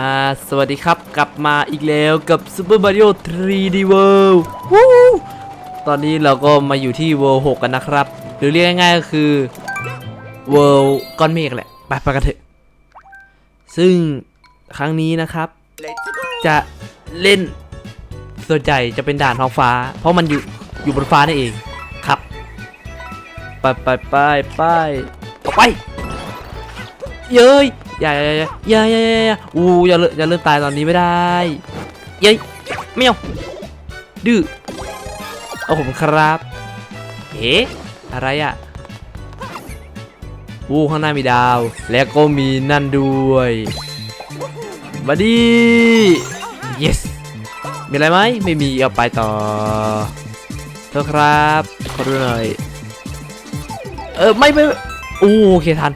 อ่าสวัสดีครับกลับมาอีกแล้วกับ Super Mario 3D World วู้ตอนนี้เราก็มาอยู่ที่ World 6 กันนะครับ หรือเรียกง่ายๆก็คือ World ก้อนเมฆแหละ ไปไปกันเถอะ ซึ่งครั้งนี้นะครับ จะเล่นส่วนใหญ่จะเป็นด่านท้องฟ้า เพราะมันอยู่อยู่บนฟ้านั่นเองครับ ไปไปไปไปออไปเย้ย อย่าอย่าอย่าอย่าอย่าอย่าอู้อย่าเลิอย่าเริ่มตายตอนนี้ไม่ได้เย้ยไม่เอาดื้อเอาผมครับเอ๊ะอะไรอะอู้ข้างหน้ามีดาว แล้วก็มีนั่นด้วยบัดดี้ yes มีอะไรไหมไม่มีเอาไปต่อโทษครับ ขอดูหน่อย เออไม่ไม่ไม่อู้โอเคทัน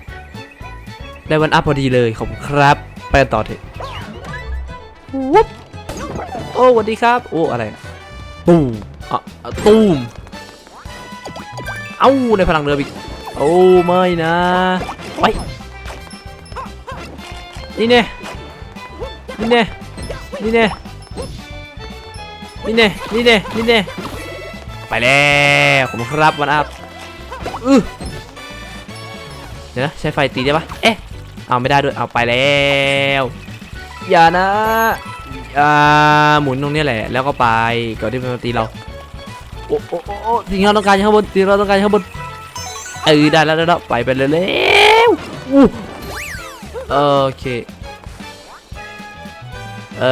ได้วันอัพพอดีเลยขอบคุณครับ ไปกันต่อเถอะวุ๊บโอ้สวัสดีครับ โอ้ อะไรอะตูมอะอะตูมเอ้าในพลังเรืออีก โอ้ไม่นะไว้นี่เน่นี่เน่นี่เน่นี่เน่นี่เน่นี่เน่ไปแล้วขอบคุณครับวันอัพอือเดี๋ยวนะใช้ไฟตีได้ปะเอ๊ะ เอาไม่ได้ด้วยเอาไปแล้ว อย่านะอ่าหมุนตรงนี้แหละ แล้วก็ไปก่อนที่มันตีเราโอ้โอ้โอ้สิ่งที่เราต้องการอยู่ข้างบนสิ่งที่เราต้องการอยู่ข้างบนเออได้แล้วได้แล้วไปไปเลยเร็วโอเคเอ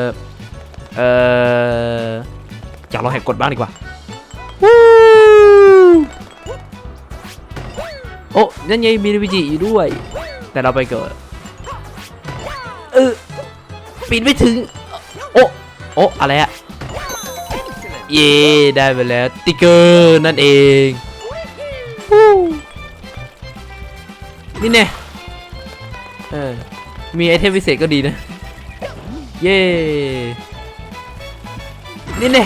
อเอออยากลองแหกกฎบ้างดีกว่าวู้โอ้นั่นไงมีวิจิอยู่ด้วย แต่เราไปเกิดเออปีนไม่ถึง โอ้โอ้อะไรอะเย่ได้ไปแล้วติ๊กเกอร์นั่นเองฮู้นี่แน่เออมีไอเทมพิเศษก็ดีนะ เย่นี่แน่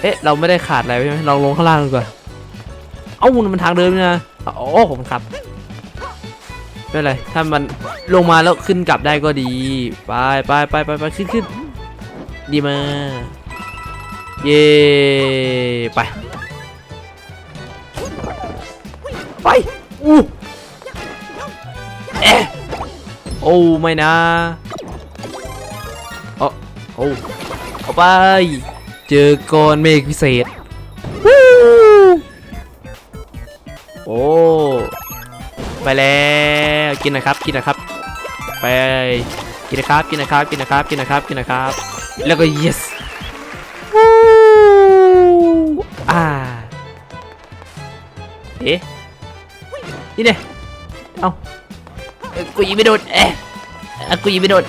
เอ๊ะ เราไม่ได้ขาดอะไรใช่ไหมเราลงข้างล่างดีกว่า เอ้ามันทางเดิมนี่นะ โอ้ผมครับไม่เป็นไรถ้ามันลงมาแล้วขึ้นกลับได้ก็ดี ไปไปไปไปไปขึ้นขึ้นดีมากเย่ไป ไปอู้เอ๊ะโอ้ไม่นะโอ้โอ้เอาไป เจอก้อนเมฆพิเศษ แล้วกินนะครับกินนะครับ ไปกินนะครับกินนะครับกินนะครับกินนะครับกินนะครับ แล้วก็ yes วู้อ่าเอ๊ะนี่เนี่ยเอาเอ้ยกูยิงไม่โดนเอ๊ะกูยิงไม่โดน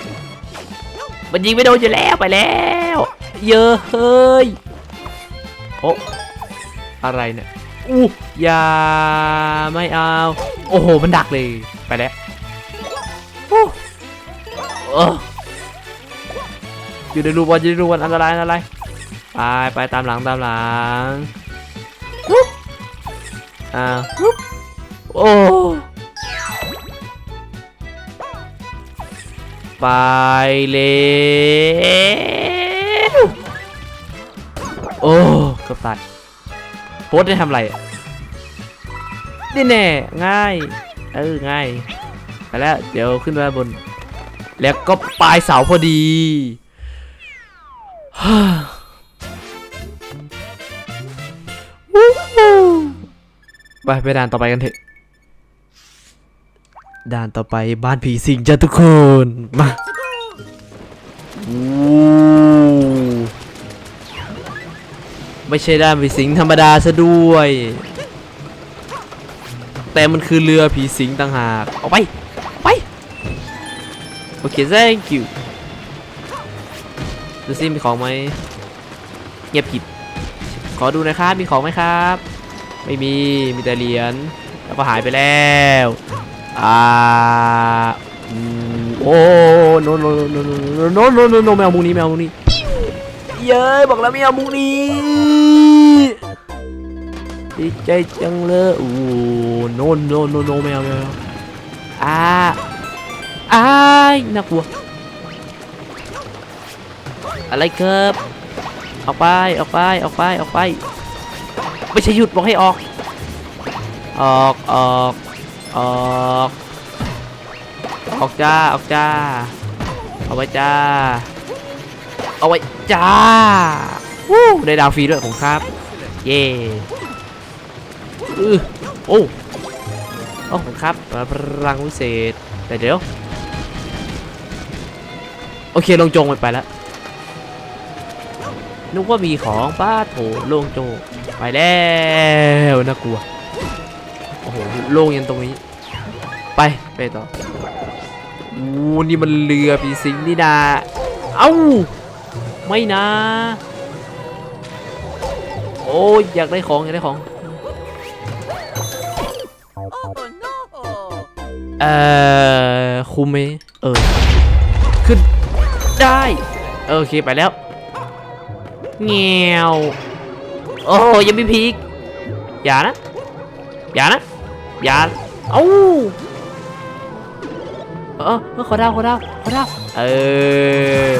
มันยิงไม่โดนอยู่แล้วไปแล้ว เยอะเฮ้ยโอ้อะไรเนี่ยอู้ย่าไม่เอา โอ้โห มันดักเลย ไปแล้วอยู่ในรูบอลอยู่ในรูบอลอันตรายอันตรายไปไปตามหลังตามหลังอ้าโอ้ไปเลยโอ้กือบตายโพสได้ทำอะไรอะ นี่แน่ง่าย เออง่ายไปแล้วเดี๋ยวขึ้นมาบน แล้วก็ปลายเสาพอดีฮ่าวู้ฮู้ไปไปด่านต่อไปกันเถอะด่านต่อไปบ้านผีสิงจ้ะทุกคนมาอู้ไม่ใช่ด้านผีสิงธรรมดาซะด้วย แต่มันคือเรือผีสิงต่างหากเอาไปไปโอเค thank you ดูซิมีของไหมเงียบกิบขอดูนะครับ มีของไหมครับ ไม่มี มีแต่เหรียญ แล้วก็หายไปแล้ว อ่าโอ้โนโนโนโนโนโนโนแมวมุกนี้แมวมุกนี้ เย้ยบอกแล้วไม่เอามุกนี้ ดีใจจังเลยโอ้โนนโนนโนไม่เอาไม่เอาอ่าอ้ายน่ากลัว อะไรเกิบออกไปออกไปออกไปออกไป ไม่ใช่หยุดบอกให้ออก ออกออกออกออกจ้าออกจ้าเอาไว้จ้าเอาไว้จ้าวู้ได้ดาวฟรีด้วยผมครับ เย่ อือโอ้โอ้ผมครับพลังวิเศษแต่เดี๋ยว โอเคลงจงไปไปแล้วนึกว่ามีของป้าโถลงโจงไปแล้วน่ากลัว โอ้โหโล่งยันตรงนี้ ไปไปต่ออู้นี่มันเรือผีสิงนี่นาเอ้า ไม่นะ โอ้ยอยากได้ของ อยากได้ของ เอ่อคุมไหมเออ ขึ้นได้เออโอเคไปแล้วเงียวโอ้ยยังไม่พีกอย่านะ อย่านะ อย่า เอ้าเออเออขอดาวขอดาวขอดาวเออ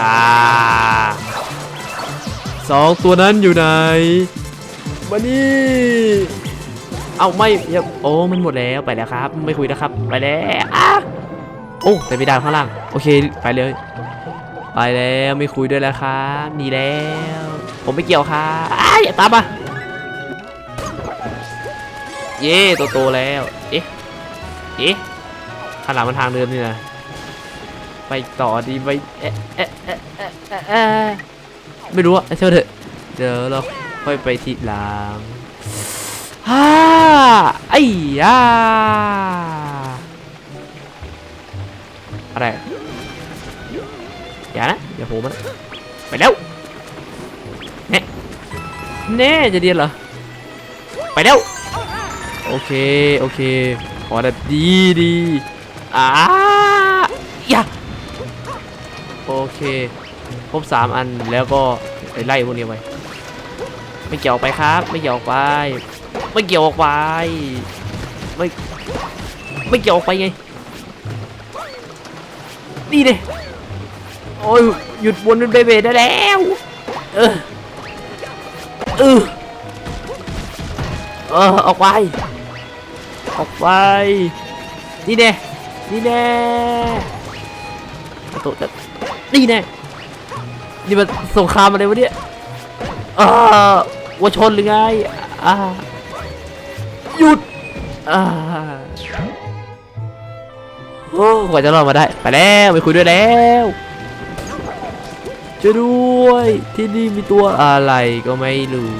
อ่าสองตัวนั้นอยู่ไหนมานี่ เอาไม่ย่าโอ้มันหมดแล้วไปแล้วครับ ไม่คุยนะครับ ไปแล้วอะโอ้แต่ไม่ได้ข้างล่าง โอเคไปเลย ไปแล้วไม่คุยด้วยแล้วครับหนีแล้ว ผมไม่เกี่ยวครับอ้ายอย่าตามมาเย่โตโตแล้ว เอ๊ะ เอ๊ะข้างหลังมันทางเดิมนี่นะไปต่อดีไปเอ๊ะเอ๊ะเอ๊ะเอ๊ะเอ๊ะเอ๊ะไม่รู้อะเชื่อเถอะ เดี๋ยวเราค่อยไปทีหลัง ไอ้ยาอะไร อย่านะ อย่าโผล่มันไปแล้วแน่แน่จะเดียนเหรอ ไปแล้ว โอเค โอเค ขอแบบดีดีอ่าอย่าโอเคครบสามอันแล้วก็ไปไล่พวกนี้ไปไม่เกี่ยวไปครับ ไม่เกี่ยวไป ไม่เกี่ยวออกไป ไม่ ไม่เกี่ยวออกไปไง นี่เลยโอ้ยหยุดวนเป็นเบเบได้แล้ว เออ เออ เออ ออกไป ออกไป นี่แน่นี่แน่ประตูจะนี่แน่นี่มันสงครามอะไรวะเนี่ยเออวัวชนหรือไงอ่า หยุดโอ้กว่าจะรอดมาได้ ไปแล้วไปคุยด้วยแล้วช่วยด้วย ที่นี่มีตัวอะไรก็ไม่รู้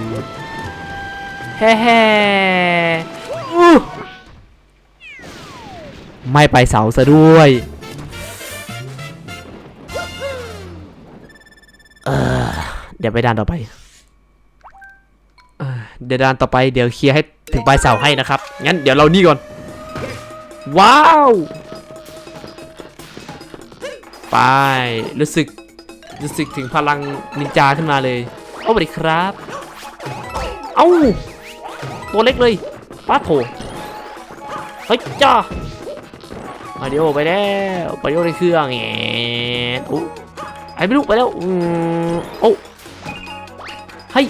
แฮ่แฮ่ไม่ไปเสาซะด้วยเดี๋ยวไปด่านต่อไป เดี๋ยวด่านต่อไปเดี๋ยวเคลียร์ให้ถึงปลายเสาให้นะครับ งั้นเดี๋ยวเรานี่ก่อน ว้าว ไป รู้สึก รู้สึกถึงพลังนินจาขึ้นมาเลย โอ้สวัสดีครับ เอ้า ตัวเล็กเลยป้าโถเฮ้ยจ้ามาริโอไปแล้วมาริโอในเครื่องแงนโอ้ไอ้ไม่รู้ไปแล้วอืมโอ้เฮ้ย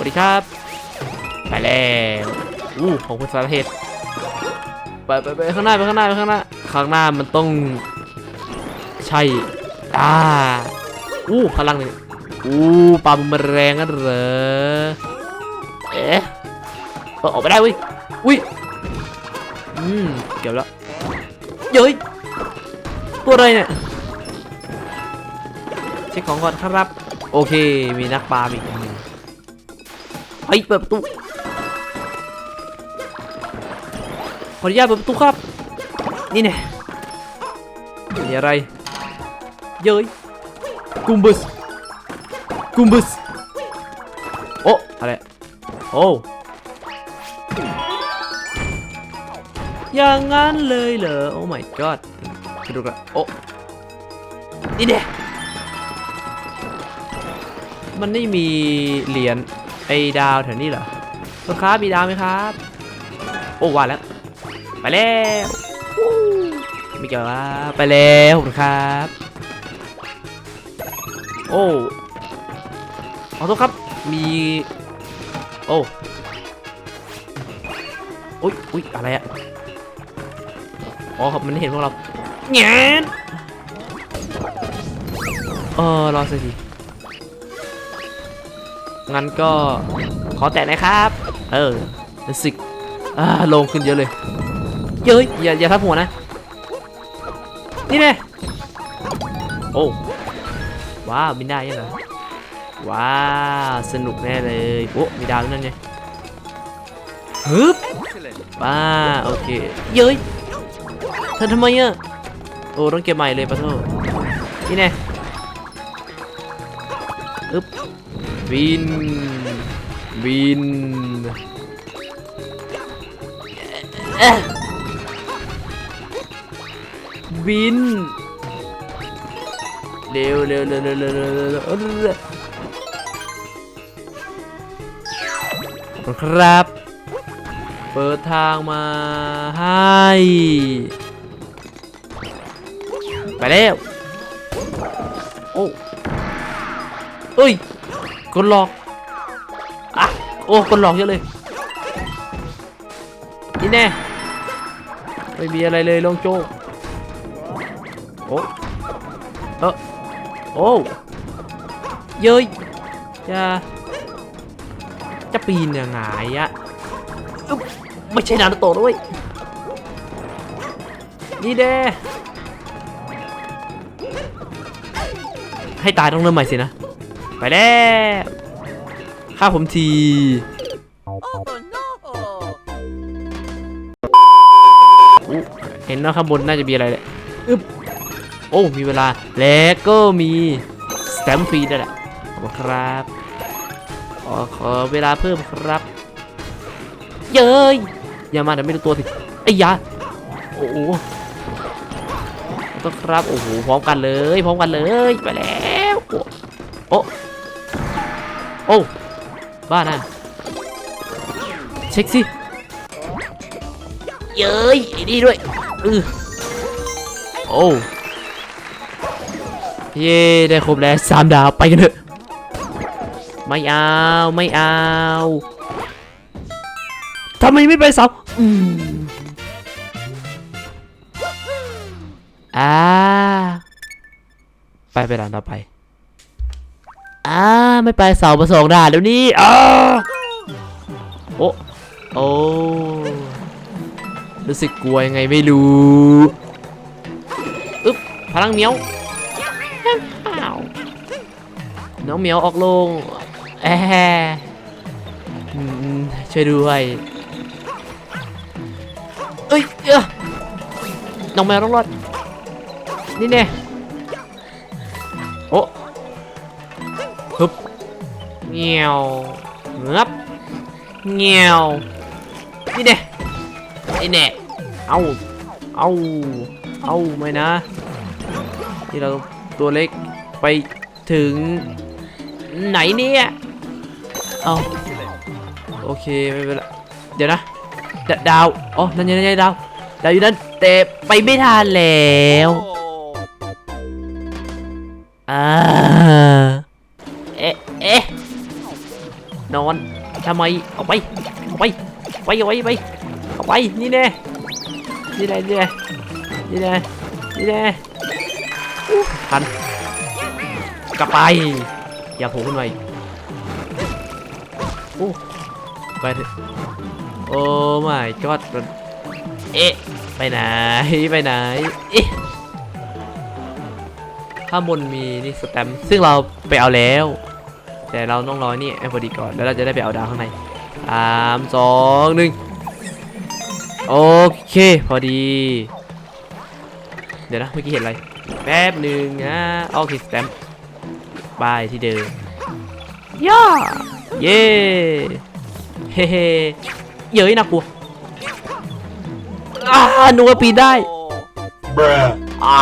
วัสดีครับ ไปแล้วอู้ของคุณสารเทศไปไปไปข้างหน้าไปข้างหน้าไปข้างหน้าข้างหน้ามันต้อง ใช่อ่าอู้พลังหนึ่งอู้ปลาบุมแรงกันเหรอเอ๊ะออกไปได้เว้ยอุ้ยอืมเก็บแล้วเย้ยตัวอะไรเนี่ยเช็คของก่อนครับ โอเคมีนักปลาอีกหนึ่ง ฮ้ยเปิดประตู ขออนุญาตเปิดประตูครับ นี่แน่มีอะไร เย้ยกุมบุสกุมบุสโอ้อะไร โอ้อย่างงั้นเลยเหรอ โอ้ my god กระดูกอะโอ้นี่แน่มันไม่มีเหรียญ ไอดาวแถวนี้เหรอลูกค้ามีดาวไหมครับ โอ้ว่าแล้ว ไปแล้วไม่เกี่ยวไปแล้วคุณครับ โอ้ขอโทษครับ มี โอ้อุ๊ยอุ๊ยอะไรอะอ๋อครับมันเห็นพวกเราแงนเออรอสักที งั้นก็ขอแตะนะครับ เออรู้สึกอ่าลงขึ้นเยอะเลย เย้ยอย่าอย่าทับหัวนะ นี่แน่โอ้ว้าวบินได้ยังไงว้าวสนุกแน่เลยโอ้มีดาวด้วนั่นไงฮึบว้าโอเค เย้ยเธอทำไมอะโอ้ต้องเก็บใหม่เลยปะโทนี่แน่ บิน บินบินเร็วเร็วเร็วเร็วเร็วเร็วครับ เปิดทางมาให้ ไปแล้ว โอ้เอ้ย กดหลอกอะโอ้กดหลอกเยอะเลยนี่แน่ไม่มีอะไรเลยลงโจโอ้เออโอ้เย้ยจะจะปีนยังไงอะไม่ใช่นารูโตะด้วยนี่แน่ให้ตายต้องเริ่มใหม่สินะ ไปแล้วฆ่าผมทีเห็นว่าข้างบนน่าจะมีอะไรเลยอึ๊บโอ้ มีเวลา แล้วก็มีสแตมฟรีด้วยแหละขอบคุณครับขอขอเวลาเพิ่มครับ เย้ย อย่ามาเดี๋ยวไม่รู้ตัวสิไอ้ยาโอ้โหขอบคุณครับ โอ้โห พร้อมกันเลย พร้อมกันเลย ไปแล้ว โอ้ โอ้ บ้าน่ะ เช็คสิเย้ยไอ้นี่ด้วยอือโอ้เย่ได้ครบแล้วสามดาวไปกันเถอะ ไม่เอาไม่เอาทำไมไม่ไปเสาอืมอ่า ไปไปด่านต่อไป อ่าไม่ไปเสาประสงค์ด่านเดี๋ยวนี้อ้าโอ้โอ้รู้สึกกลัวยังไงไม่รู้อึ๊บพลังเมียวน้องเมียวออกลงแอะอืมช่วยด้วยเอ้ยเอ้อน้องแมวต้องรอดนี่แน่ เงี้ยวเงือบเงี้ยวนี่แน่ไอ้แน่เอาเอาเอาไม่นะที่เราตัวเล็กไปถึงไหนเนี่ยเอาโอเคไม่เป็นไรเดี๋ยวนะดดาวอ๋อนั่นยังไงดาวดาวอยู่นั่นแต่ไปไม่ทันแล้วอ่า อนทำไมเอาไปเอาไปไปเอาไปไปเอาไปนี่แน่นี่แน่นี่แน่นี่แน่นี่แน่ทันกลับไป อย่าโผล่ขึ้นมาอีกโอ้ไปโอ้ my god มันเอ๊ะไปไหนไปไหนเอ๊ะข้างบนมีนี่สแตมป์ซึ่งเราไปเอาแล้ว แต่เราต้องรอนี่ไอ้พอดีก่อนแล้วเราจะได้ไปเอาดาวข้างในสามสองหนึ่งโอเค พอดี เดี๋ยวนะเมื่อกี้เห็นอะไร แป๊บหนึ่งนะโอเคสแตมป์บายที่เดิมย่าเย่เฮ้เฮ้เย้ยน่ากลัวอ่าหนูว่าปีนได้ Bruh. อ่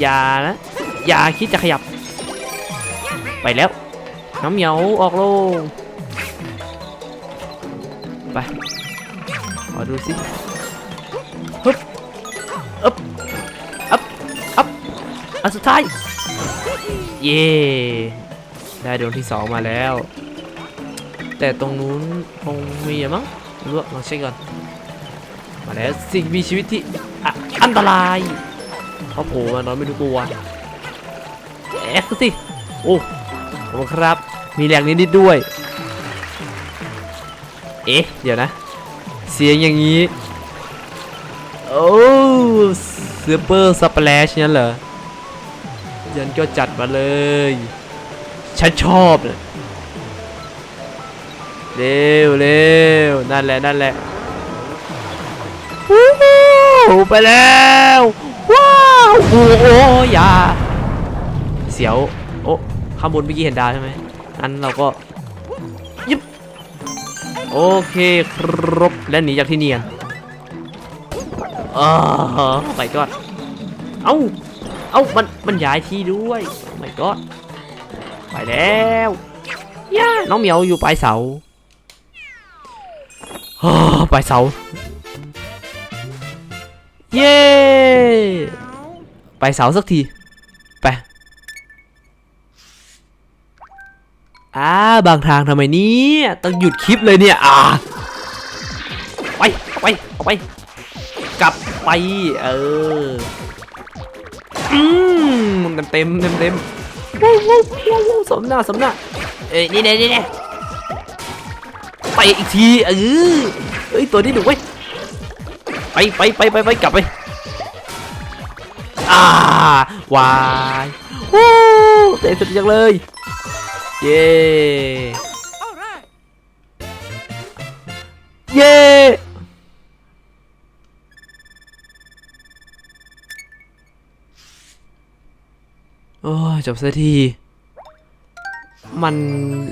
อย่านะ อย่าคิดจะขยับ ไปแล้ว น้ำเหมียวออกโลงไปขอดูสิฮึบอึบอัพอัพอันสุดท้าย เย่ได้ดวงที่สองมาแล้ว แต่ตรงนู้นคงมีอะมั้งรู้อะลองเช็คก่อน มาแล้วสิ่งมีชีวิตที่ออันตราย เขาโผล่มานอนไม่รู้ตัวแอ๊กสิ โอ้ขอบคุณครับ มีแรงนิดๆด้วย เอ๊ะ เดี๋ยวนะ เสียงอย่างนี้ โอ้ซูเปอร์สเปลชนั่นเหรอยันก็จัดมาเลย ฉันชอบเลยเร็วเร็วนั่นแหละ นั่นแหละวู้ไปแล้ว โอ้โหอย่าเสียว โอ้ข้างบนเมื่อกี้เห็นดาวใช่ไหมอันเราก็ยึบโอเคครบและหนีจากที่เนียนอ๋อไปกอนเอ้าเอ้ามันมันย้ายที่ด้วยไม่ก็ไปแล้วย่าน้องเหมียวอยู่ปลายเสาฮ่าปลายเสา เย้ ไปเสาสักที ไปอ่าบางทางทำไมเนี่ยต้องหยุดคลิปเลยเนี่ย อ่า ไป ไปเอาไป กลับไป เออ อืมเต็มเต็มเต็มเต็มว้าวว้าวว้าวว้าวสมหน้าสมหน้า เอ้ย นี่แน่นี่แน่ไปอีกที เออเอ้ย ตัวนี้ดุเว้ย ไปไปไปไปไปกลับไป วายวู้เตะสุดจังเลย เย้เย้โอ้จบสักที มัน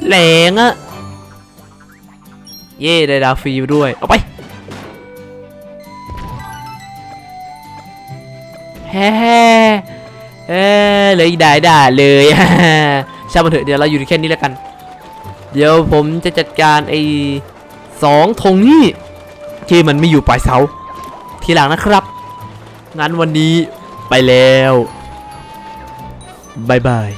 แรงอะเย่ได้ดาวฟรีด้วย เอาไป เออเลยด่าด่าเลยช่างมันเถอะเดี๋ยวเราอยู่แค่นี้แล้วกัน เดี๋ยวผมจะจัดการไอ้สองธงนี่ที่มันไม่อยู่ปลายเสา ทีหลังนะครับ งั้นวันนี้ไปแล้วบายบาย